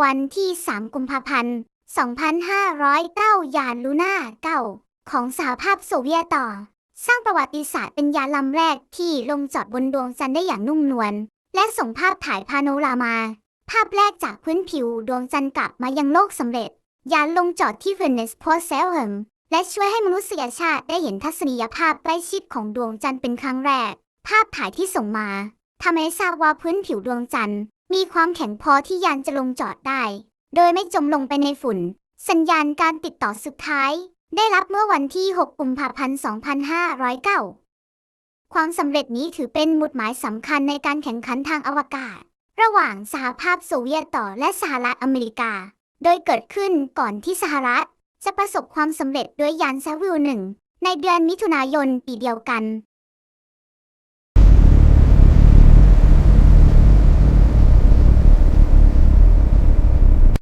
วันที่ 3 กุมภาพันธ์ 2509 ยานลูน่า9ของสหภาพโซเวียตต่อ สร้างประวัติศาสตร์เป็นยานลำแรกที่ลงจอดบนดวงจันทร์ได้อย่างนุ่มนวลและส่งภาพถ่ายพาโนรามา ภาพแรกจากพื้นผิวดวงจันทร์กลับมายังโลกสำเร็จ ยานลงจอดที่เวนิสโพเซลเฮมและช่วยให้มนุษยชาติได้เห็นทัศนียภาพใกล้ชิดของดวงจันทร์เป็นครั้งแรก ภาพถ่ายที่ส่งมาทำให้ทราบว่าพื้นผิวดวงจันทร์ มีความแข็งพอที่ยานจะลงจอดได้ โดยไม่จมลงไปในฝุ่น สัญญาณการติดต่อสุดท้าย ได้รับเมื่อวันที่ 6 กุมภาพันธ์ 2509 ความสำเร็จนี้ถือเป็นหมุดหมายสำคัญในการแข่งขันทางอวกาศ ระหว่างสหภาพโซเวียตต่อและสหรัฐอเมริกา โดยเกิดขึ้นก่อนที่สหรัฐ จะประสบความสำเร็จด้วยยานแซวิลหนึ่งในเดือนมิถุนายนปีเดียวกัน